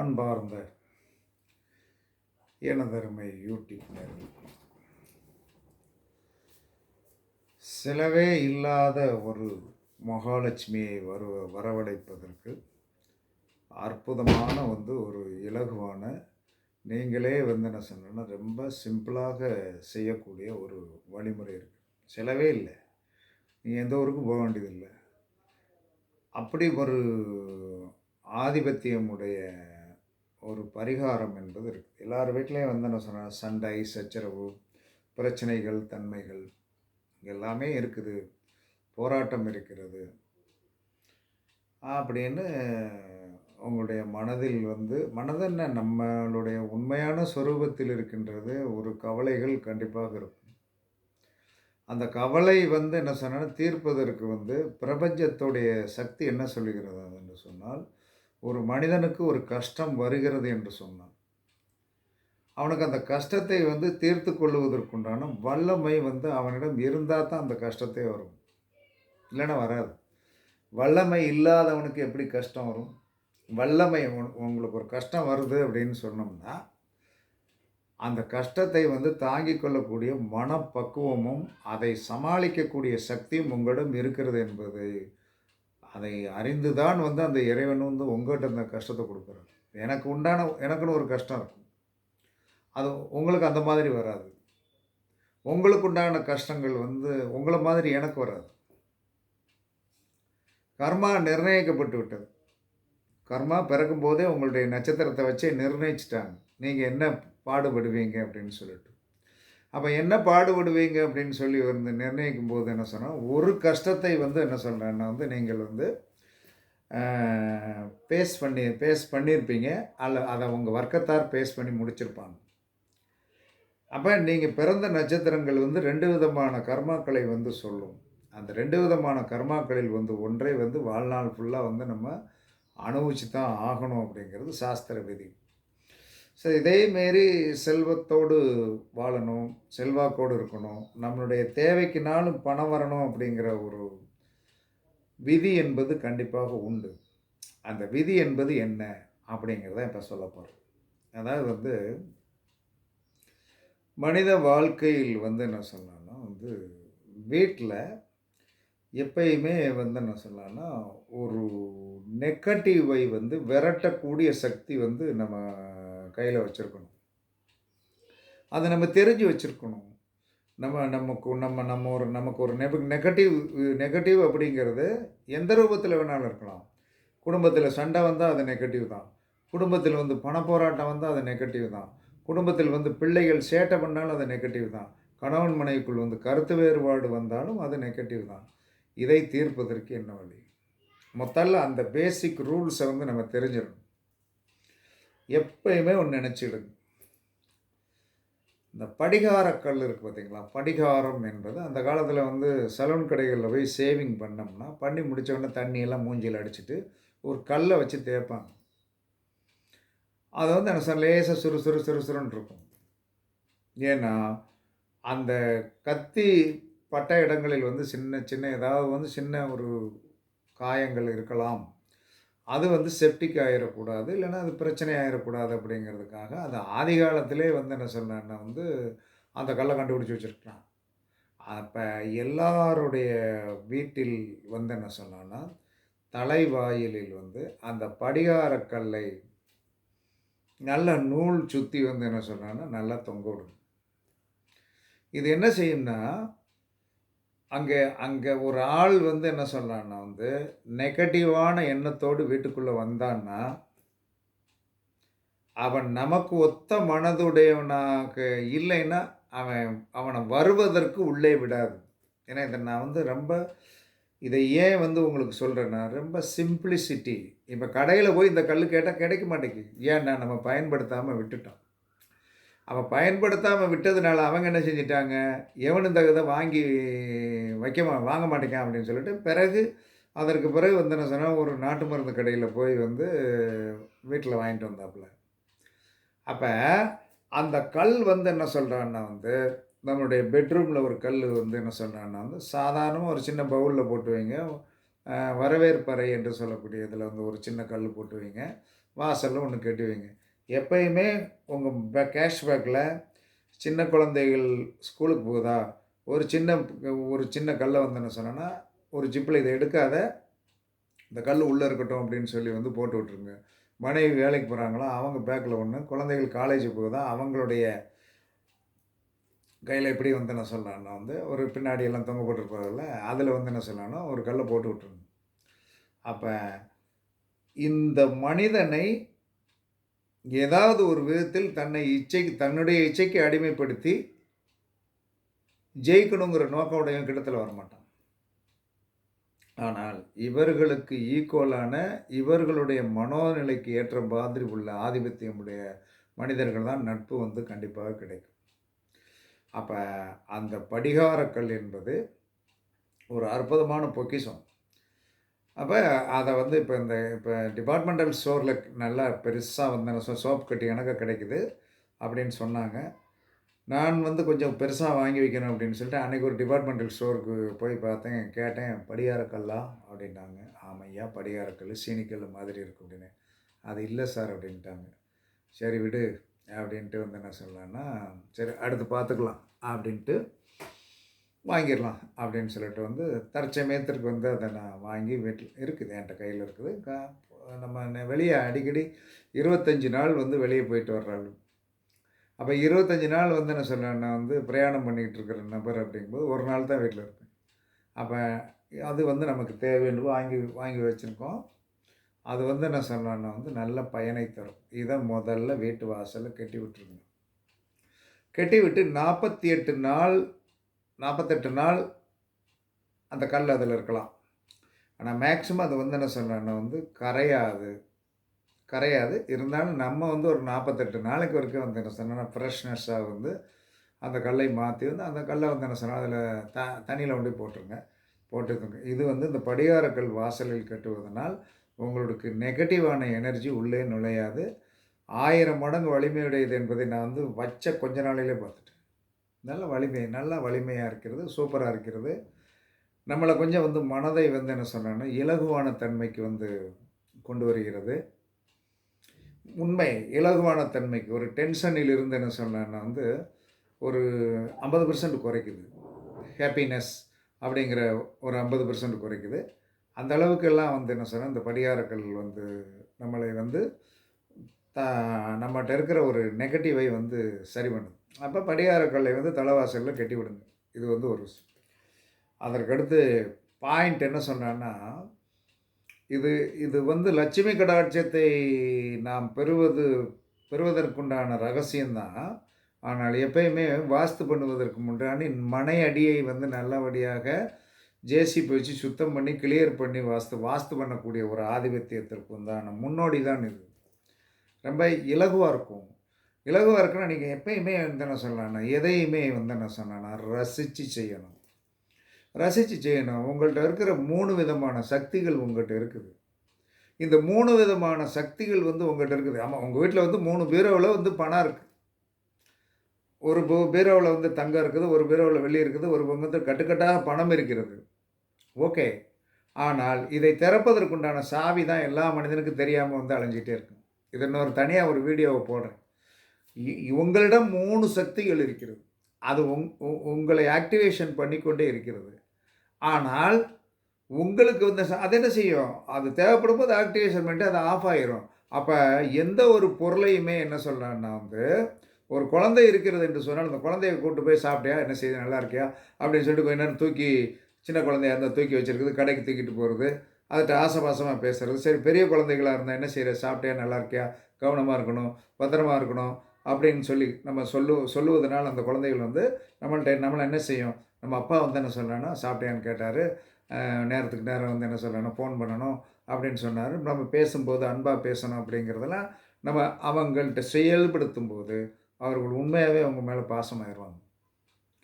அன்பார்ந்த எனதருமை யூடியூப் நேயர்களே. செலவே இல்லாத ஒரு மகாலட்சுமியை வரு வரவழைப்பதற்கு அற்புதமான வந்து ஒரு இலகுவான நீங்களே வந்து என்ன சொன்னேன்னா ரொம்ப சிம்பிளாக செய்யக்கூடிய ஒரு வழிமுறை இருக்குது செலவே இல்லை. நீங்கள் எந்த ஊருக்கும் போக வேண்டியதில்லை. அப்படி ஒரு ஆதிபத்தியமுடைய ஒரு பரிகாரம் என்பது இருக்குது. எல்லார் வீட்லேயும் வந்து என்ன சொன்னால் சண்டை சச்சரவு பிரச்சனைகள் தன்மைகள் எல்லாமே இருக்குது. போராட்டம் இருக்கிறது. அப்படின்னு உங்களுடைய மனதில் வந்து மனதென்ன நம்மளுடைய உண்மையான சொரூபத்தில் இருக்கின்றது ஒரு கவலைகள் கண்டிப்பாக இருக்கும். அந்த கவலை வந்து என்ன சொன்னால் தீர்ப்பதற்கு வந்து பிரபஞ்சத்துடைய சக்தி என்ன சொல்லுகிறது என்று சொன்னால் ஒரு மனிதனுக்கு ஒரு கஷ்டம் வருகிறது என்று சொன்னான். அவனுக்கு அந்த கஷ்டத்தை வந்து தீர்த்து கொள்வதற்குண்டான வல்லமை வந்து அவனிடம் இருந்தால் தான் அந்த கஷ்டத்தை வரும். இல்லைன்னா வராது. வல்லமை இல்லாதவனுக்கு எப்படி கஷ்டம் வரும்? வல்லமை உங்களுக்கு ஒரு கஷ்டம் வருது அப்படின்னு சொன்னோம்னா அந்த கஷ்டத்தை வந்து தாங்கிக் கொள்ளக்கூடிய மனப்பக்குவமும் அதை சமாளிக்கக்கூடிய சக்தியும் உங்களிடம் இருக்கிறது என்பது அதை அறிந்து தான் வந்து அந்த இறைவன் வந்து உங்கள்கிட்ட அந்த கஷ்டத்தை கொடுக்குறாரு. எனக்கு உண்டான எனக்குன்னு ஒரு கஷ்டம் இருக்கும். அது உங்களுக்கு அந்த மாதிரி வராது. உங்களுக்கு உண்டான கஷ்டங்கள் வந்து உங்களை மாதிரி எனக்கு வராது. கர்மா நிர்ணயிக்கப்பட்டு விட்டது. கர்மா பிறக்கும் போதே உங்களுடைய நட்சத்திரத்தை வச்சே நிர்ணயிச்சிட்டாங்க. நீங்கள் என்ன பாடுபடுவீங்க அப்படின்னு சொல்லிட்டு. அப்போ என்ன பாடுபடுவீங்க அப்படின்னு சொல்லி வந்து நிர்ணயிக்கும் போது என்ன சொன்னால் ஒரு கஷ்டத்தை வந்து என்ன சொல்கிறேன்னா வந்து நீங்கள் வந்து பேஸ் பண்ணி பேஸ் பண்ணியிருப்பீங்க அல்ல அதை உங்கள் வர்க்கத்தார் பேஸ் பண்ணி முடிச்சிருப்பாங்க. அப்போ நீங்கள் பிறந்த நட்சத்திரங்கள் வந்து ரெண்டு விதமான கர்மாக்களை வந்து சொல்லும். அந்த ரெண்டு விதமான கர்மாக்களில் வந்து ஒன்றை வந்து வாழ்நாள் ஃபுல்லாக வந்து நம்ம அனுபவிச்சு தான் ஆகணும் அப்படிங்கிறது சாஸ்திர விதி. ஸோ இதேமாரி செல்வத்தோடு வாழணும் செல்வாக்கோடு இருக்கணும் நம்மளுடைய தேவைக்குனாலும் பணம் வரணும் அப்படிங்கிற ஒரு விதி என்பது கண்டிப்பாக உண்டு. அந்த விதி என்பது என்ன அப்படிங்கிறத இப்போ சொல்ல போகிறோம் அதாவது வந்து மனித வாழ்க்கையில் வந்து என்ன சொல்லலாம்னா வந்து வீட்டில் எப்பயுமே வந்து என்ன சொல்லலாம்னா ஒரு நெகட்டிவை வந்து விரட்டக்கூடிய சக்தி வந்து நம்ம கையில் வச்சுருக்கணும். அதை நம்ம தெரிஞ்சு வச்சுருக்கணும். நம்ம நமக்கு நம்ம நம்ம ஒரு நமக்கு ஒரு நெப நெகட்டிவ் நெகட்டிவ் அப்படிங்கிறது எந்த ரூபத்தில் வேணாலும் இருக்கலாம். குடும்பத்தில் சண்டை வந்தால் அது நெகட்டிவ் தான். குடும்பத்தில் வந்து பண போராட்டம் வந்தால் அது நெகட்டிவ் தான். குடும்பத்தில் வந்து பிள்ளைகள் சேட்டை பண்ணாலும் அது நெகட்டிவ் தான். கணவன் மனைவிக்குள் வந்து கருத்து வேறுபாடு வந்தாலும் அது நெகட்டிவ் தான். இதை தீர்ப்பதற்கு என்ன வழி? மொத்தல்ல அந்த பேசிக் ரூல்ஸை வந்து நம்ம தெரிஞ்சிடணும். எப்பயுமே ஒன்று நினச்சிடுங்க. இந்த படிகாரக்கல் இருக்குது பார்த்தீங்களா படிகாரம் என்பது அந்த காலத்தில் வந்து சலூன் கடைகளில் போய் சேவிங் பண்ணோம்னா பண்ணி முடித்தோடனே தண்ணியெல்லாம் மூஞ்சியில் அடிச்சிட்டு ஒரு கல்லை வச்சு தேய்ப்பாங்க. அது வந்து என்ன சார் லேசாக சுறு சுறு சுறு சுருன்னு இருக்கும். ஏன்னா அந்த கத்தி பட்ட இடங்களில் வந்து சின்ன சின்ன ஏதாவது வந்து சின்ன ஒரு காயங்கள் இருக்கலாம். அது வந்து செப்டிக் ஆகிடக்கூடாது இல்லைன்னா அது பிரச்சனை ஆகிடக்கூடாது அப்படிங்கிறதுக்காக அது ஆதி காலத்திலே வந்து என்ன சொன்னேன்னா வந்து அந்த கல்லை கண்டுபிடிச்சி வச்சுருக்கலாம் அப்போ எல்லாருடைய வீட்டில் வந்து என்ன சொன்னான்னா தலைவாயிலில் வந்து அந்த படிகார கல்லை நல்ல நூல் சுற்றி வந்து என்ன சொன்னான்னா நல்லா தொங்க விடும் இது என்ன செய்யும்னா அங்கே அங்கே ஒரு ஆள் வந்து என்ன சொல்கிறான்னா வந்து நெகட்டிவான எண்ணத்தோடு வீட்டுக்குள்ளே வந்தான்னா அவன் நமக்கு ஒத்த மனதுடையவனாக இல்லைன்னா அவன் அவனை வருவதற்கு உள்ளே விடாது. ஏன்னா இதை நான் வந்து ரொம்ப இதை ஏன் வந்து உங்களுக்கு சொல்கிறேன்னா ரொம்ப சிம்பிளிசிட்டி இப்போ கடையில் போய் இந்த கல் கேட்டால் கிடைக்க மாட்டேங்குது. ஏன்னா நம்ம பயன்படுத்தாமல் விட்டுட்டோம்? அவன் பயன்படுத்தாமல் விட்டதுனால அவங்க என்ன செஞ்சிட்டாங்க? எவனு தகுத வாங்கி வைக்க வாங்க மாட்டேங்கான் அப்படின்னு சொல்லிட்டு பிறகு அதற்கு பிறகு வந்து என்ன சொன்னால் ஒரு நாட்டு மருந்து கடையில் போய் வந்து வீட்டில் வாங்கிட்டு வந்தாப்புல. அப்போ அந்த கல் வந்து என்ன சொல்கிறான்னா வந்து நம்மளுடைய பெட்ரூமில் ஒரு கல் வந்து என்ன சொல்கிறான்னா வந்து சாதாரணமாக ஒரு சின்ன பவுலில் போட்டு வைங்க. வரவேற்பறை என்று சொல்லக்கூடிய இதில் வந்து ஒரு சின்ன கல் போட்டு வைங்க. வாசலில் ஒன்று கட்டி வைங்க. எப்பயுமே உங்கள் பே கேஷ் பேக்கில் சின்ன குழந்தைகள் ஸ்கூலுக்கு போகுதா? ஒரு சின்ன ஒரு சின்ன கல்லை வந்து என்ன சொன்னேன்னா ஒரு ஜிப்பில் இதை எடுக்காத இந்த கல் உள்ளே இருக்கட்டும் அப்படின்னு சொல்லி வந்து போட்டு விட்ருங்க மனைவி வேலைக்கு போகிறாங்களோ அவங்க பேக்கில் ஒன்று குழந்தைகள் காலேஜ் போகுதா? அவங்களுடைய கையில் எப்படி வந்து என்ன சொல்லலாம்னா வந்து ஒரு பின்னாடி எல்லாம் தொங்க போட்டுருப்பாங்கல்ல அதில் வந்து என்ன சொல்லலாம்னா ஒரு கல்லை போட்டு விட்ருங்க அப்போ இந்த மனிதனை ஏதாவது ஒரு விதத்தில் தன்னை இச்சைக்கு தன்னுடைய இச்சைக்கு அடிமைப்படுத்தி ஜெயிக்கணுங்கிற நோக்கம் உடைய கிட்டத்தில் வரமாட்டான். ஆனால் இவர்களுக்கு ஈக்குவலான இவர்களுடைய மனோநிலைக்கு ஏற்ற மாதிரி உள்ள ஆதிபத்தியமுடைய மனிதர்கள் தான் நட்பு வந்து கண்டிப்பாக கிடைக்கும். அப்போ அந்த படிகாரக்கல் என்பது ஒரு அற்புதமான பொக்கிஷம். அப்போ அதை வந்து இப்போ இந்த இப்போ டிபார்ட்மெண்டல் ஸ்டோரில் நல்லா பெருசாக வந்து சோப் கட்டி கணக்காக கிடைக்குது அப்படின்னு சொன்னாங்க. நான் வந்து கொஞ்சம் பெருசாக வாங்கி வைக்கணும் அப்படின்னு சொல்லிட்டு அன்றைக்கி ஒரு டிபார்ட்மெண்டல் ஸ்டோருக்கு போய் பார்த்தேன். கேட்டேன் படியாரக்கல்லா அப்படின்னாங்க. ஆமையா படியாரக்கல் சீனிக்கல் மாதிரி இருக்கு அப்படின்னு. அது இல்லை சார் அப்படின்ட்டாங்க. சரி விடு அப்படின்ட்டு வந்து என்ன சொல்லலான்னா சரி அடுத்து பார்த்துக்கலாம் அப்படின்ட்டு வாங்கிடலாம் அப்படின்னு சொல்லிட்டு வந்து தற்சமயத்திற்கு வந்து அதை நான் வாங்கி வீட்டில் இருக்குது என்கிட்ட கையில் இருக்குது. கா நம்ம வெளியே அடிக்கடி இருபத்தஞ்சி நாள் வந்து வெளியே போயிட்டு வர்றாள். அப்போ இருபத்தஞ்சி நாள் வந்து என்ன சொல்ல நான் வந்து பிரயாணம் பண்ணிக்கிட்டு இருக்கிற நபர் அப்படிங்கும்போது ஒரு நாள் தான் வீட்டில் இருப்பேன். அப்போ அது வந்து நமக்கு தேவைன்னு வாங்கி வாங்கி வச்சுருக்கோம். அது வந்து என்ன சொல்லலாம்னா வந்து நல்ல பயனை தரும். இதை முதல்ல வீட்டு வாசலில் கட்டி விட்டுருங்க. கட்டி விட்டு நாற்பத்தி எட்டு நாள் நாற்பத்தெட்டு நாள் அந்த கல் அதில் இருக்கலாம். ஆனால் மேக்ஸிமம் அது வந்து என்ன சொல்கிறேன்னா வந்து கரையாது. கரையாது. இருந்தாலும் நம்ம வந்து ஒரு நாற்பத்தெட்டு நாளைக்கு வரைக்கும் வந்து என்ன சொன்னால் ஃப்ரெஷ்னஸ்ஸாக வந்து அந்த கல்லை மாற்றி வந்து அந்த கல்லை வந்து என்ன சொன்னால் அதில் த தண்ணியில் கொண்டு போட்டுருங்க. போட்டுக்கோங்க. இது வந்து இந்த படிகாரக்கல் வாசலில் கட்டுவதனால் உங்களுக்கு நெகட்டிவான எனர்ஜி உள்ளே நுழையாது. ஆயிரம் மடங்கு வலிமையுடையது என்பதை நான் வந்து வச்ச கொஞ்ச நாளையிலே பார்த்துட்டேன். நல்ல வலிமை நல்லா வலிமையாக இருக்கிறது சூப்பராக இருக்கிறது. நம்மளை கொஞ்சம் வந்து மனதை வந்து என்ன சொன்னேன்னா இலகுவான தன்மைக்கு வந்து கொண்டு வருகிறது. உண்மை இலகுவான தன்மைக்கு ஒரு டென்ஷனில் இருந்து என்ன சொன்னேன்னா வந்து ஒரு ஐம்பது பர்சன்ட் குறைக்குது. ஹாப்பினஸ் அப்படிங்கிற ஒரு ஐம்பது பர்சன்ட் குறைக்குது. அந்த அளவுக்கெல்லாம் வந்து என்ன சொன்னால் இந்த படிகாரக்கல் வந்து நம்மளை வந்து த நம்மகிட்ட இருக்கிற ஒரு நெகட்டிவை வந்து சரி பண்ணுது. அப்போ படிகாரக்கல்லை வந்து தலைவாசலில் கட்டி விடுங்க. இது வந்து ஒரு அதற்கடுத்து பாயிண்ட் என்ன சொன்னான்னா இது இது வந்து லட்சுமி கடாட்சியத்தை நாம் பெறுவது பெறுவதற்குண்டான ரகசியம்தான் ஆனால் எப்பயுமே வாஸ்து பண்ணுவதற்கு முன்னாடி மனை அடியை வந்து நல்லபடியாக ஜேசிபி வச்சு சுத்தம் பண்ணி கிளியர் பண்ணி வாஸ்து வாஸ்து பண்ணக்கூடிய ஒரு ஆதிபத்தியத்திற்கு உண்டான முன்னோடி தான் இது. ரொம்ப இலகுவாக இருக்கும். இலகுவாக இருக்குன்னா நீங்கள் எப்பயுமே வந்து என்ன சொல்லலாம்னா எதையுமே வந்து என்ன சொன்னா ரசித்து செய்யணும். ரசித்து செய்யணும். உங்கள்கிட்ட இருக்கிற மூணு விதமான சக்திகள் உங்கள்கிட்ட இருக்குது. இந்த மூணு விதமான சக்திகள் வந்து உங்கள்கிட்ட இருக்குது. ஆமாம் உங்கள் வீட்டில் வந்து மூணு பீரோவில் வந்து பணம் இருக்குது ஒரு பீரோவில் வந்து தங்கம் இருக்குது ஒரு பீரோவில் வெள்ளி இருக்குது ஒரு வந்து கட்டுக்கட்டாக பணம் இருக்கிறது. ஓகே. ஆனால் இதை திறப்பதற்குண்டான சாவி தான் எல்லா மனிதனுக்கும் தெரியாமல் வந்து அலைஞ்சிட்டே இருக்கும். இது இன்னொரு தனியாக ஒரு வீடியோவை போடுறேன். உங்களிடம் மூணு சக்திகள் இருக்கிறது. அது உங் உங்களை ஆக்டிவேஷன் பண்ணிக்கொண்டே இருக்கிறது. ஆனால் உங்களுக்கு வந்து அது என்ன செய்யும்? அது தேவைப்படும் போது ஆக்டிவேஷன் பண்ணிட்டு அது ஆஃப் ஆயிரும். அப்போ எந்த ஒரு பொருளையுமே என்ன சொல்கிறேன்னா வந்து ஒரு குழந்தை இருக்கிறது என்று சொன்னால் அந்த குழந்தைய கூப்பிட்டு போய் சாப்பிட்டியா? என்ன செய்யுது நல்லா இருக்கியா? அப்படின்னு சொல்லிட்டு கொஞ்ச நேரம் தூக்கி சின்ன குழந்தையா இருந்தால் தூக்கி வச்சுருக்குது கடைக்கு தூக்கிட்டு போகிறது அதுகிட்ட ஆசபாசமாக பேசுகிறது சரி பெரிய குழந்தைகளாக இருந்தால் என்ன செய்கிற சாப்பிட்டியா? நல்லா இருக்கியா? கவனமாக இருக்கணும் பத்திரமா இருக்கணும் அப்படின்னு சொல்லி நம்ம சொல்லு சொல்லுவதனால் அந்த குழந்தைகள் வந்து நம்மள்ட்ட நம்மளை என்ன செய்யும்? நம்ம அப்பா வந்து என்ன சொல்லணும் சாப்பிட்டியான்னு கேட்டார். நேரத்துக்கு நேரம் வந்து என்ன சொல்லணும் ஃபோன் பண்ணணும். அப்படின்னு சொன்னார். நம்ம பேசும்போது அன்பாக பேசணும் அப்படிங்கிறதெல்லாம் நம்ம அவங்கள்ட்ட செயல்படுத்தும் போது அவர்கள் உண்மையாகவே அவங்க மேலே பாசமாயிடுவாங்க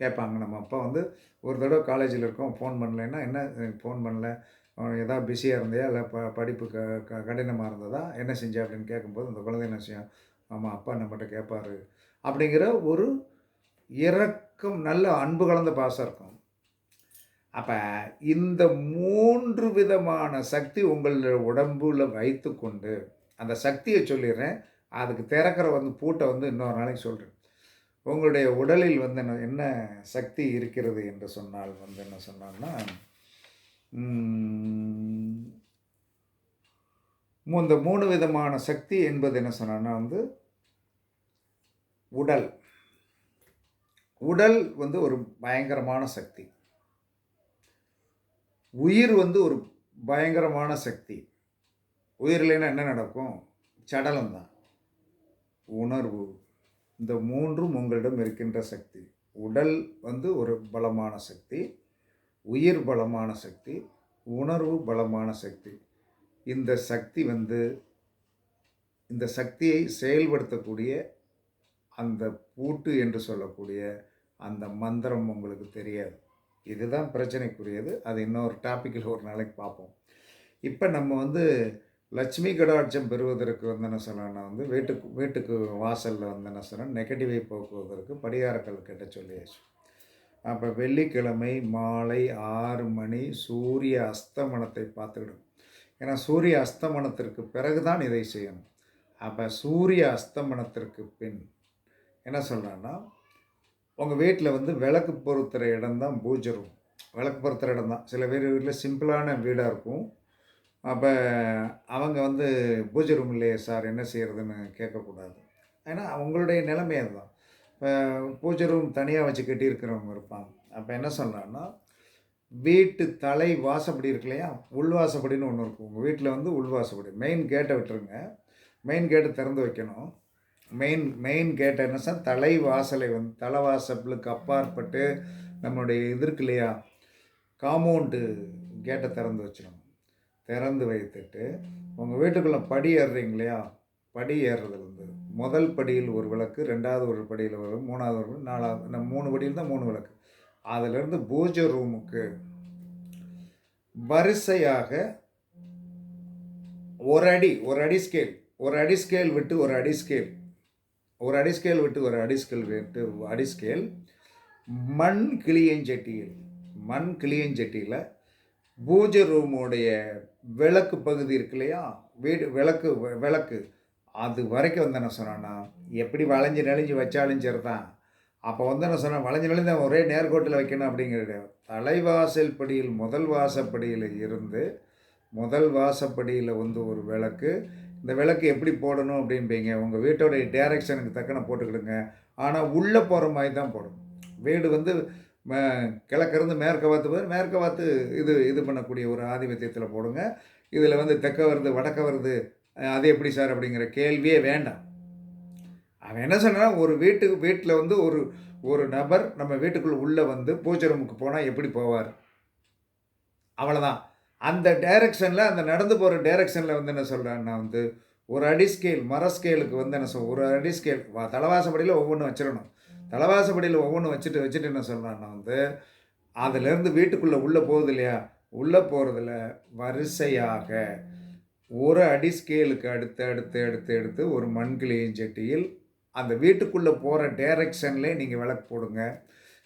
கேட்பாங்க நம்ம அப்பா வந்து ஒரு தடவை காலேஜில் இருக்கோம் ஃபோன் பண்ணலைன்னா என்ன? ஃபோன் பண்ணல. ஏதாவது பிஸியாக இருந்தியா? இல்லை ப படிப்பு க க கடினமாக இருந்ததா? என்ன செஞ்சா? அப்படின்னு கேட்கும்போது அந்த குழந்தை என்ன செய்யும்? ஆமாம் அப்பா நம்மகிட்ட கேட்பாரு அப்படிங்கிற ஒரு இறக்கம் நல்ல அன்பு கலந்த பாசம் இருக்கும். அப்போ இந்த மூன்று விதமான சக்தி உங்கள் உடம்புல வைத்து கொண்டு அந்த சக்தியை சொல்லிடுறேன். அதுக்கு திறக்கிற வந்து பூட்டை வந்து இன்னொரு நாளைக்கு சொல்கிறேன் உங்களுடைய உடலில் வந்து என்ன என்ன சக்தி இருக்கிறது என்று சொன்னால் வந்து என்ன சொன்னால்னா இந்த மூணு விதமான சக்தி என்பது என்ன சொன்னான்னா வந்து உடல். உடல் வந்து ஒரு பயங்கரமான சக்தி. உயிர் வந்து ஒரு பயங்கரமான சக்தி. உயிர் என்ன நடக்கும்? சடலம் தான் உணர்வு. இந்த மூன்றும் உங்களிடம் இருக்கின்ற சக்தி. உடல் வந்து ஒரு பலமான சக்தி. உயிர் பலமான சக்தி. உணர்வு பலமான சக்தி. இந்த சக்தி வந்து இந்த சக்தியை செயல்படுத்தக்கூடிய அந்த பூட்டு என்று சொல்லக்கூடிய அந்த மந்திரம் உங்களுக்கு தெரியாது. இதுதான் பிரச்சனைக்குரியது. அது இன்னொரு டாப்பிக்கில் ஒரு நாளைக்கு பார்ப்போம். இப்போ நம்ம வந்து லட்சுமி கடாட்சம் பெறுவதற்கு வந்து என்ன சொல்லணும்னா வந்து வீட்டுக்கு வீட்டுக்கு வாசலில் வந்து என்ன சொல்லணும் நெகட்டிவை போக்குவதற்கு படிகாரக்கல் கிட்ட சொல்லியாச்சு. அப்போ வெள்ளிக்கிழமை மாலை ஆறு மணி சூரிய அஸ்தமனத்தை பார்த்துக்கிடும் ஏன்னா சூரிய அஸ்தமனத்திற்கு பிறகு தான் இதை செய்யணும். அப்போ சூரிய அஸ்தமனத்திற்கு பின் என்ன சொல்கிறேன்னா உங்கள் வீட்டில் வந்து விளக்கு பொருத்துகிற இடம் தான் பூஜை ரூம் விளக்கு பொருத்துகிற இடம் தான் சில பேர் வீட்டில் சிம்பிளான வீடாக இருக்கும். அப்போ அவங்க வந்து பூஜை ரூம் இல்லையே சார் என்ன செய்கிறதுன்னு கேட்கக்கூடாது. ஏன்னா அவங்களுடைய நிலைமை அதுதான். இப்போ பூஜை ரூம் தனியாக வச்சு கட்டியிருக்கிறவங்க இருப்பாங்க. அப்போ என்ன சொன்னான்னா வீட்டு தலை வாசப்படி இருக்கு இல்லையா? உள்வாசப்படின்னு ஒன்று இருக்கும். உங்கள் வீட்டில் வந்து உள்வாசப்படி. மெயின் கேட்டை விட்டுருங்க. மெயின் கேட்டை திறந்து வைக்கணும். மெயின் மெயின் கேட்டை என்ன சார் தலை வாசலை வந்து தலைவாசலுக்கு அப்பாற்பட்டு நம்மளுடைய இது இருக்கு இல்லையா? காம்பவுண்டு கேட்டை திறந்து வச்சிடணும். திறந்து வைத்துட்டு உங்கள் வீட்டுக்குள்ளே படி ஏறுறீங்க இல்லையா? படி ஏறுறதுலேருந்து முதல் படியில் ஒரு விளக்கு ரெண்டாவது ஒரு படியில் ஒரு மூணாவது ஒரு நாலாவது நம்ம மூணு படியில் தான் மூணு விளக்கு. அதிலிருந்து பூஜை ரூமுக்கு வரிசையாக ஒரு அடி ஒரு அடி ஸ்கேல் ஒரு அடி ஸ்கேல் விட்டு ஒரு அடி ஸ்கேல் ஒரு அடி ஸ்கேல் விட்டு ஒரு அடி ஸ்கேல் விட்டு அடி ஸ்கேல் மண் கிளியஞ்சட்டியில் மண் கிளியஞ்சட்டியில் பூஜை ரூமுடைய விளக்கு பகுதி இருக்கு இல்லையா? வீடு விளக்கு விளக்கு. அது வரைக்கும் வந்து என்ன சொன்னான்னா எப்படி வளைஞ்சு நெளிஞ்சு வச்சாலும் சரி தான் அப்போ வந்து என்ன சொன்னேன் வளைஞ்சு நெளிஞ்சு ஒரே நேர்கோட்டில் வைக்கணும் அப்படிங்கிற தலைவாசல் படியில் முதல் வாசப்படியில் இருந்து முதல் வாசப்படியில் வந்து ஒரு விளக்கு. இந்த விளக்கு எப்படி போடணும் அப்படிம்பீங்க. உங்கள் வீட்டோடைய டேரெக்ஷனுக்கு தக்கன போட்டுக்கிடுங்க. ஆனால் உள்ளே போகிற மாதிரி தான் போடணும். வீடு வந்து ம- கிழக்கிருந்து மேற்க வாத்து போது மேற்க வாத்து இது இது பண்ணக்கூடிய ஒரு ஆதிபத்தியத்தில் போடுங்க. இதில் வந்து தெற்க வருது வடக்க வருது. அது எப்படி சார் அப்படிங்கிற கேள்வியே வேண்டாம். அவன் என்ன சொன்னா ஒரு வீட்டுக்கு வீட்டில் வந்து ஒரு ஒரு நபர் நம்ம வீட்டுக்குள்ளே உள்ளே வந்து பூஜை ரூமுக்கு போனால் எப்படி போவார்? அவ்வளோதான் அந்த டைரக்ஷனில் அந்த நடந்து போகிற டைரக்ஷனில் வந்து என்ன சொல்கிறேன்னா வந்து ஒரு அடி ஸ்கேல் மர ஸ்கேலுக்கு வந்து என்ன சொல் ஒரு அடி ஸ்கேல் தலைவாசப்படியில் ஒவ்வொன்றும் வச்சிடணும். தலைவாசப்படியில் ஒவ்வொன்றும் வச்சுட்டு வச்சுட்டு என்ன சொல்கிறான்னா வந்து அதுலேருந்து வீட்டுக்குள்ளே உள்ளே போகுது இல்லையா? உள்ளே போகிறதுல வரிசையாக ஒரு அடி ஸ்கேலுக்கு அடுத்து அடுத்து அடுத்து எடுத்து ஒரு மண்கிளியின் சட்டியில் அந்த வீட்டுக்குள்ளே போகிற டைரக்ஷன்லேயே நீங்கள் விளக்கு போடுங்க.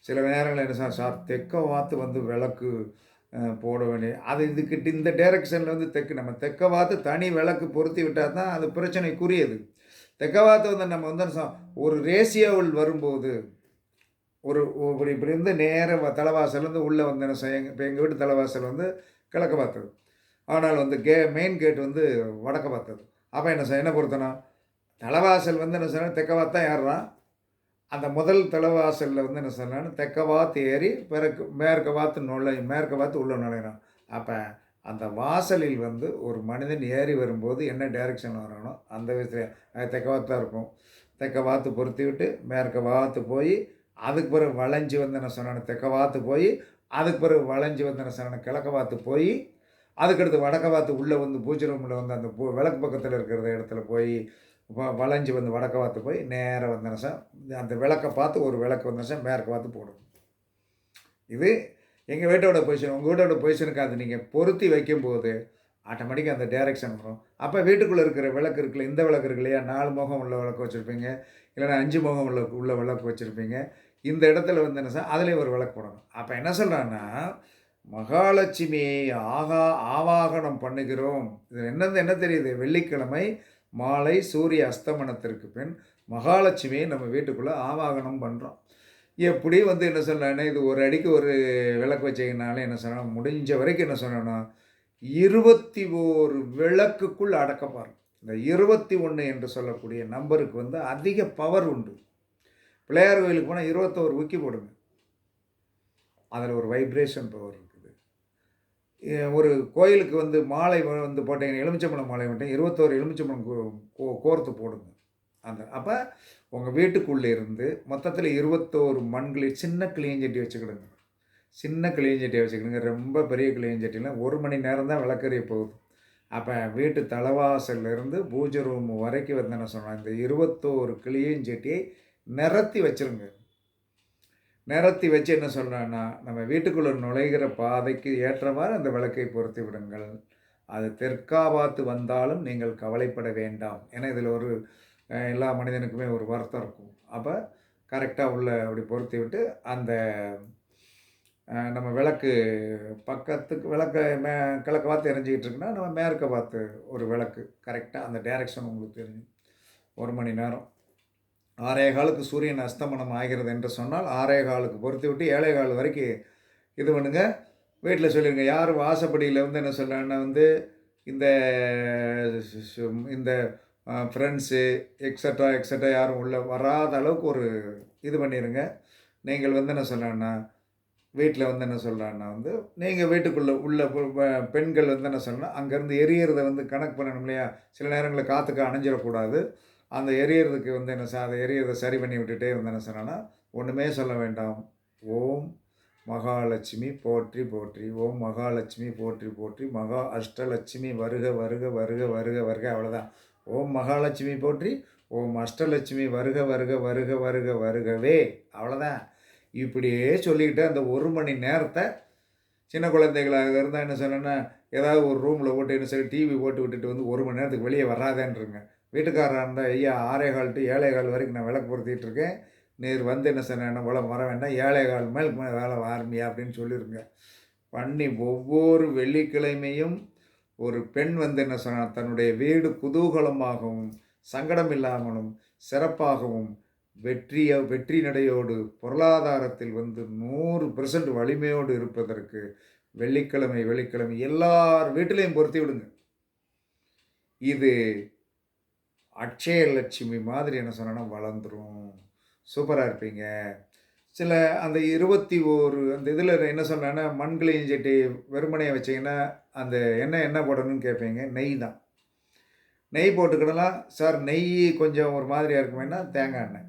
சில நேரங்களில் என்ன சார் சார் தெற்க வாத்து வந்து விளக்கு போட வேண்டிய அது இதுக்கிட்ட இந்த டேரெக்ஷனில் வந்து தெற்கு நம்ம தெற்க வாத்து தனி விளக்கு பொருத்தி விட்டால் தான் அது பிரச்சனைக்குரியது. தெற்க வாத்து வந்து நம்ம வந்து ஒரு ரேசியோவில் வரும்போது ஒரு இப்படி இருந்து நேர தலைவாசலேருந்து உள்ளே வந்து என்ன செய்ய இப்போ எங்கள் வீட்டு தலைவாசல் வந்து கிழக்க பார்த்தது ஆனால் வந்து கே மெயின் கேட் வந்து வடக்க பார்த்தது அப்போ என்ன செய்ய என்ன பொறுத்தனா தலைவாசல் வந்து என்ன சொன்னால் தெக்கவா தான் ஏறுறான். அந்த முதல் தலைவாசலில் வந்து என்ன சொன்னான்னு தெக்கவாத்து ஏறி பிறகு மேற்க வாத்து நுழை மேற்க வாத்து உள்ளே நுழையிறான். அப்போ அந்த வாசலில் வந்து ஒரு மனிதன் ஏறி வரும்போது என்ன டைரெக்ஷன் வரணும் அந்த விதத்தில் தெக்கவாத்தாக இருக்கும். தெற்க வாத்து பொருத்தி விட்டு மேற்க வாத்து போய் அதுக்கு பிறகு வளைஞ்சு வந்து என்ன சொன்னான்னு தெக்கவாத்து போய் அதுக்கு பிறகு வளைஞ்சு வந்து என்ன சொன்னான்னு கிழக்க வாத்து போய் அதுக்கடுத்து வடக்க வாத்து உள்ளே வந்து பூஜை ரூமில் வந்து அந்த பூ விளக்கு பக்கத்தில் இருக்கிற இடத்துல போய் வளைஞ்சு வந்து வடக்க பார்த்து போய் நேராக வந்து சார் அந்த விளக்கை பார்த்து ஒரு விளக்கு வந்த சார் மேற்க பார்த்து போடும். இது எங்கள் வீட்டோட பொசிஷன் உங்கள் வீட்டோட பொசிஷனுக்கு அது நீங்கள் பொருத்தி வைக்கும்போது ஆட்டோமேட்டிக்காக அந்த டேரெக்ஷன் வரும். அப்போ வீட்டுக்குள்ளே இருக்கிற விளக்கு இருக்குல்ல இந்த விளக்கு இருக்கு இல்லையா? நாலு முகம் உள்ள விளக்கு வச்சுருப்பீங்க. இல்லைன்னா அஞ்சு முகம் உள்ள உள்ள விளக்கு வச்சுருப்பீங்க. இந்த இடத்துல வந்து என்ன சார் அதுலேயும் ஒரு விளக்கு போடணும். அப்போ என்ன சொல்கிறான்னா மகாலட்சுமியை ஆகா ஆவாகனம் பண்ணுகிறோம். இது என்னது என்ன தெரியுது? வெள்ளிக்கிழமை மாலை சூரிய அஸ்தமனத்திற்கு பின் மகாலட்சுமியை நம்ம வீட்டுக்குள்ளே ஆவாகனம் பண்ணுறோம் எப்படி வந்து என்ன சொல்கிறேன்னா இது ஒரு அடிக்கு ஒரு விளக்கு வச்சிங்கனாலே என்ன சொல்லணும் முடிஞ்ச வரைக்கும் என்ன சொன்னேன்னா இருபத்தி ஓரு விளக்குக்குள் அடக்கப்பார் இந்த இருபத்தி ஒன்று என்று சொல்லக்கூடிய நம்பருக்கு வந்து அதிக பவர் உண்டு. பிள்ளையார் கோயிலுக்கு போனால் இருபத்தோரு விக்கி போடுங்க. அதில் ஒரு வைப்ரேஷன் பவர் இருக்குது ஒரு கோயிலுக்கு வந்து மாலை வந்து போட்டீங்கன்னா எலுமிச்சம்பழம் மாலை மட்டும் இருபத்தோரு எலுமிச்சம்பழம் கோ- கோர்த்து போடுங்க. அந்த அப்போ உங்கள் வீட்டுக்குள்ளே இருந்து மொத்தத்தில் இருபத்தோரு மண்களில் சின்ன கிளியஞ்சட்டி வச்சுக்கிடுங்க. சின்ன கிளியஞ்சட்டியை வச்சுக்கிடுங்க. ரொம்ப பெரிய கிளியஞ்சட்டிலாம் ஒரு மணி நேரம் தான் விளக்கறிய போகுது. அப்போ வீட்டு தலைவாசல்லேருந்து பூஜை ரூம் வரைக்கும் வந்து என்ன சொன்னேன் இந்த இருபத்தோரு கிளியஞ்சட்டியை நிரத்தி வச்சிருங்க. நிரத்தி வச்சு என்ன சொல்கிறேன்னா நம்ம வீட்டுக்குள்ளே நுழைகிற பாதைக்கு ஏற்றவாறு அந்த விளக்கை பொருத்தி விடுங்கள். அது தெற்காபாத்து வந்தாலும் நீங்கள் கவலைப்பட வேண்டாம். ஏன்னா இதில் ஒரு எல்லா மனிதனுக்குமே ஒரு வருத்தம் இருக்கும். அப்போ கரெக்டாக உள்ள அப்படி பொருத்தி விட்டு அந்த நம்ம விளக்கு பக்கத்துக்கு விளக்க மே கிழக்க பார்த்து எரிஞ்சிக்கிட்டு இருக்குன்னா நம்ம மேற்க பார்த்து ஒரு விளக்கு. கரெக்டாக அந்த டைரக்ஷன் உங்களுக்கு தெரியும். ஒரு மணி நேரம். ஆறே காலுக்கு சூரியன் அஸ்தமனம் ஆகிறது என்று சொன்னால் ஆறே காலுக்கு பொருத்தி விட்டு ஏழை கால் வரைக்கும் இது பண்ணுங்க. வீட்டில் சொல்லிடுங்க யார் வாசப்படியில் வந்து என்ன சொல்கிறேன்னா வந்து இந்த இந்த ஃப்ரெண்ட்ஸு எக்ஸட்ரா எக்ஸட்ரா யாரும் உள்ளே வராத அளவுக்கு ஒரு இது பண்ணிடுங்க நீங்கள் வந்து என்ன சொல்கிறேன்னா வீட்டில் வந்து என்ன சொல்கிறான்னா வந்து நீங்கள் வீட்டுக்குள்ளே உள்ள பெண்கள் வந்து என்ன சொல்லணும் அங்கேருந்து எரியறதை வந்து கணக்கு பண்ணணும் இல்லையா? சில நேரங்களில் காற்றுக்கு அணைஞ்சிடக்கூடாது. அந்த எரியறதுக்கு வந்து என்ன சார் அதை எரியறதை சரி பண்ணி விட்டுட்டே வந்து என்ன சொன்னேன்னா ஒன்றுமே சொல்ல வேண்டாம். ஓம் மகாலட்சுமி போற்றி போற்றி ஓம் மகாலட்சுமி போற்றி போற்றி மகா அஷ்டலட்சுமி வருக வருக வருக வருக வருக அவ்வளோதான் ஓம் மகாலட்சுமி போற்றி ஓம் அஷ்டலட்சுமி வருக வருக வருக வருக வருகவே அவ்வளோதான் இப்படியே சொல்லிக்கிட்டு அந்த ஒரு மணி நேரத்தை சின்ன குழந்தைகளாக இருந்தால் என்ன சொன்னேன்னா ஏதாவது ஒரு ரூமில் போட்டு என்ன சரி டிவி போட்டு விட்டுட்டு வந்து ஒரு மணி நேரத்துக்கு வெளியே வராதேன்றங்க. வீட்டுக்காரராக இருந்தால் ஐயா ஆறே கால் டு கால் வரைக்கும் நான் விளக்கு பொருத்திட்டு இருக்கேன். நீர் வந்து என்ன சொன்ன உள்ள வர வேண்டாம் ஏழை கால் மேல் வேலை ஆரம்பியா அப்படின்னு சொல்லியிருங்க பண்ணி ஒவ்வொரு வெள்ளிக்கிழமையும் ஒரு பெண் வந்து என்ன சொன்னா தன்னுடைய வீடு குதூகலமாகவும் சங்கடம் இல்லாமலும் சிறப்பாகவும் வெற்றிய வெற்றி நடையோடு பொருளாதாரத்தில் வந்து நூறு பெர்சன்ட் வலிமையோடு இருப்பதற்கு வெள்ளிக்கிழமை வெள்ளிக்கிழமை எல்லார் வீட்டிலையும் பொருத்தி விடுங்க. இது அக்ஷய லட்சுமி மாதிரி என்ன சொன்னா வளர்ந்துடும் சூப்பராக இருப்பீங்க. சில அந்த இருபத்தி ஓரு அந்த இதில் என்ன சொன்னேன்னா மண்களையும் சட்டி வெறுமனையை வச்சிங்கன்னா அந்த எண்ணெய் என்ன போடணும்னு கேட்பீங்க? நெய் தான். நெய் போட்டுக்கிடலாம். சார் நெய் கொஞ்சம் ஒரு மாதிரியாக இருக்குமேனா தேங்காய் எண்ணெய்.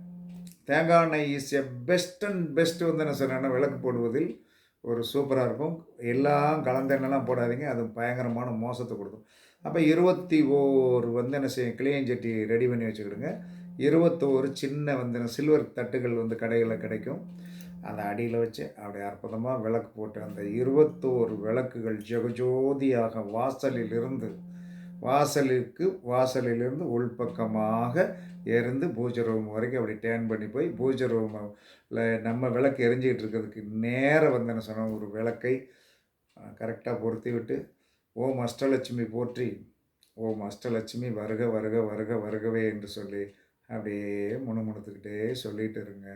தேங்காய் எண்ணெய் is a best and best வந்து என்ன சொன்னேன்னா விளக்கு போடுவதில் ஒரு சூப்பராக இருக்கும். எல்லாம் கலந்த எண்ணெய்லாம் போடாதீங்க. அது பயங்கரமான மோசத்தை கொடுக்கும். அப்போ இருபத்தி ஓர் வந்து என்ன செய்யும் கிளியஞ்சட்டி ரெடி பண்ணி வச்சுக்கிடுங்க. இருபத்தோரு சின்ன வந்து சில்வர் தட்டுகள் வந்து கடைகளில் கிடைக்கும். அந்த அடியில் வச்சு அப்படியே அற்புதமாக விளக்கு போட்டு அந்த இருபத்தோரு விளக்குகள் ஜெகஜோதியாக வாசலிலிருந்து வாசலுக்கு வாசலிலிருந்து உள்பக்கமாக இருந்து பூஜை ரூம் வரைக்கும் அப்படி டேர்ன் பண்ணி போய் பூஜை ரூமில் நம்ம விளக்கு எரிஞ்சிக்கிட்டு இருக்கிறதுக்கு நேராக வந்து என்ன சொன்ன ஒரு விளக்கை கரெக்டாக பொருத்தி விட்டு ஓம் அஷ்டலட்சுமி போற்றி ஓம் அஷ்டலட்சுமி வருக வருக வருக வருகவே என்று சொல்லி அப்படியே முணுமுணுத்துக்கிட்டே சொல்லிகிட்டு இருங்க.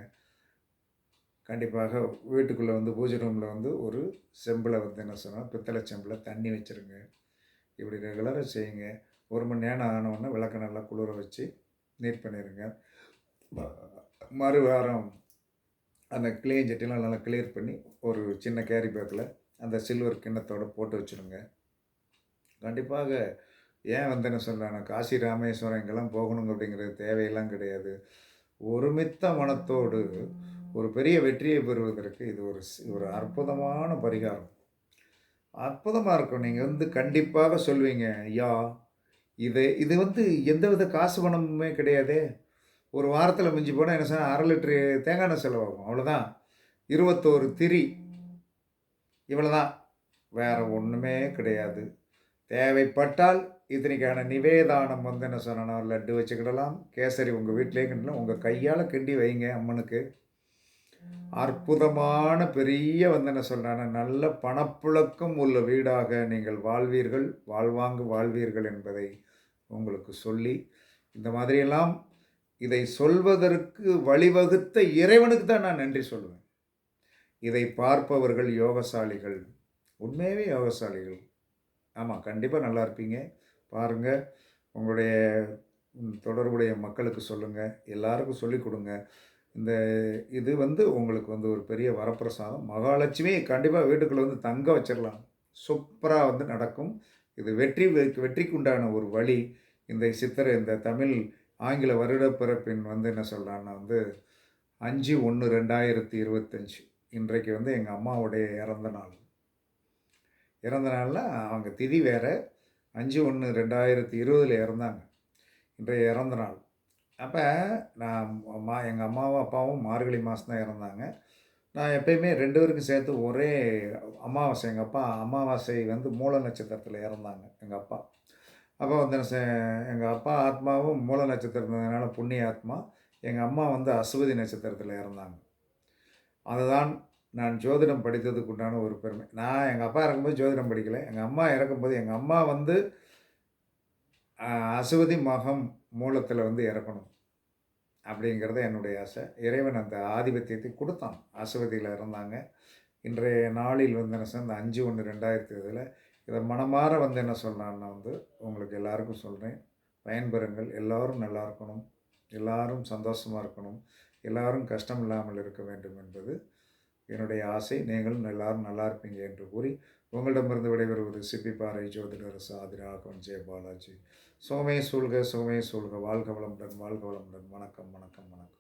கண்டிப்பாக வீட்டுக்குள்ளே வந்து பூஜை ரூமில் வந்து ஒரு செம்பில் வந்து என்ன சொன்னால் பித்தளை செம்பில் தண்ணி வச்சுருங்க. இப்படி ரெகுலராக செய்யுங்க. ஒரு மணி நேரம் ஆனவுடனே விளக்க நல்லா குளிர வச்சு நீட் பண்ணிடுங்க மறு வாரம் அந்த கிளீன் சட்டிலாம் நல்லா கிளியர் பண்ணி ஒரு சின்ன கேரி பேக்கில் அந்த சில்வர் கிண்ணத்தோட போட்டு வச்சுருங்க. கண்டிப்பாக. ஏன் வந்து என்ன சொல்கிறேன் காசி ராமேஸ்வரம் இங்கெல்லாம் போகணுங்க அப்படிங்கிறது தேவையெல்லாம் கிடையாது. ஒருமித்த மனத்தோடு ஒரு பெரிய வெற்றியை பெறுவதற்கு இது ஒரு ஒரு அற்புதமான பரிகாரம். அற்புதமாக இருக்கும். நீங்கள் வந்து கண்டிப்பாக சொல்வீங்க ஐயா இது இது வந்து எந்தவித காசு பணமுமே கிடையாதே. ஒரு வாரத்தில் மிஞ்சி போனால் என்ன சொன்னால் அரை லிட்டரு தேங்காய் எண்ணெய் செலவாகும். அவ்வளோதான் இருபத்தோரு திரி. இவ்வளோதான் வேறு ஒன்றுமே கிடையாது. தேவைப்பட்டால் இதனைக்கான நிவேதானம் வந்து என்ன சொன்னா லட்டு வச்சுக்கிடலாம். கேசரி உங்கள் வீட்டிலே கிண்டலாம். உங்கள் கையால் கிண்டி வைங்க அம்மனுக்கு. அற்புதமான பெரிய வந்து என்ன சொல்கிறான நல்ல பணப்புழக்கம் உள்ள வீடாக நீங்கள் வாழ்வீர்கள். வாழ்வாங்கு வாழ்வீர்கள் என்பதை உங்களுக்கு சொல்லி இந்த மாதிரியெல்லாம் இதை சொல்வதற்கு வழிவகுத்த இறைவனுக்கு தான் நான் நன்றி சொல்லுவேன். இதை பார்ப்பவர்கள் யோகசாலிகள். உண்மையாகவே யோகசாலிகள். ஆமாம் கண்டிப்பாக நல்லா இருப்பீங்க. பாருங்கள் உங்களுடைய தொடர்புடைய மக்களுக்கு சொல்லுங்கள் எல்லாருக்கும் சொல்லிக் கொடுங்க. இந்த இது வந்து உங்களுக்கு வந்து ஒரு பெரிய வரப்பிரசாதம். மகாலட்சுமி கண்டிப்பாக வீட்டுக்குள்ளே வந்து தங்க வச்சிடலாம் சூப்பராக வந்து நடக்கும். இது வெற்றி வெற்றிக்குண்டான வெற்றிக்கு உண்டான ஒரு வழி. இந்த சித்திரை இந்த தமிழ் ஆங்கில வருடப்பிறப்பின் வந்து என்ன சொல்கிறான்னா வந்து அஞ்சு ஒன்று ரெண்டாயிரத்தி இருபத்தஞ்சி. இன்றைக்கு வந்து எங்கள் அம்மாவுடைய இறந்த நாள். இறந்த நாளில் அவங்க திதி வேறு. அஞ்சு ஒன்று ரெண்டாயிரத்தி இருபதில் இறந்தாங்க. இன்றைய இறந்த நாள். அப்போ நான் அம்மா எங்கள் அம்மாவும் அப்பாவும் மார்கழி மாதம் தான் இறந்தாங்க. நான் எப்பயுமே ரெண்டு பேருக்கும் சேர்த்து ஒரே அமாவாசை எங்கள் அப்பா அமாவாசை வந்து மூல நட்சத்திரத்தில் இறந்தாங்க எங்கள் அப்பா. அப்போ வந்து எங்கள் அப்பா ஆத்மாவும் மூல நட்சத்திரம் இருந்ததுனால புண்ணிய ஆத்மா எங்கள் அம்மா வந்து அசுவதி நட்சத்திரத்தில் இறந்தாங்க. அதுதான் நான் ஜோதிடம் படித்ததுக்கு உண்டான ஒரு பெருமை. நான் எங்கள் அப்பா இறக்கும்போது ஜோதிடம் படிக்கலை. எங்கள் அம்மா இறக்கும்போது எங்கள் அம்மா வந்து அசுவதி மகம் மூலத்தில் வந்து இறக்கணும் அப்படிங்கிறது என்னுடைய ஆசை. இறைவன் அந்த ஆதிபத்தியத்தை கொடுத்தான். அசுவதியில் இருந்தாங்க. இன்றைய நாளில் வந்து என்ன சொன்ன, இந்த அஞ்சு ஒன்று ரெண்டாயிரத்தி இதில் இதை மனமாற வந்து என்ன சொல்கிறான்னா வந்து உங்களுக்கு எல்லாருக்கும் சொல்கிறேன் பயன்பெறுங்கள். எல்லாரும் நல்லா இருக்கணும். எல்லாரும் சந்தோஷமாக இருக்கணும். எல்லாரும் கஷ்டம் இல்லாமல் இருக்க வேண்டும் என்பது என்னுடைய ஆசை நீங்களும் எல்லாரும் நல்லா இருப்பீங்க என்று கூறி உங்களிடமிருந்து விடைபெறுவது சிப்பிப்பாறை ஜோதிடர் சாதி ராகவன் ஜெய பாலாஜி. சோமே சூழ்க சோமே சூழ்க. வாழ்க வளமுடன் வாழ்க வளமுடன். வணக்கம் வணக்கம் வணக்கம்.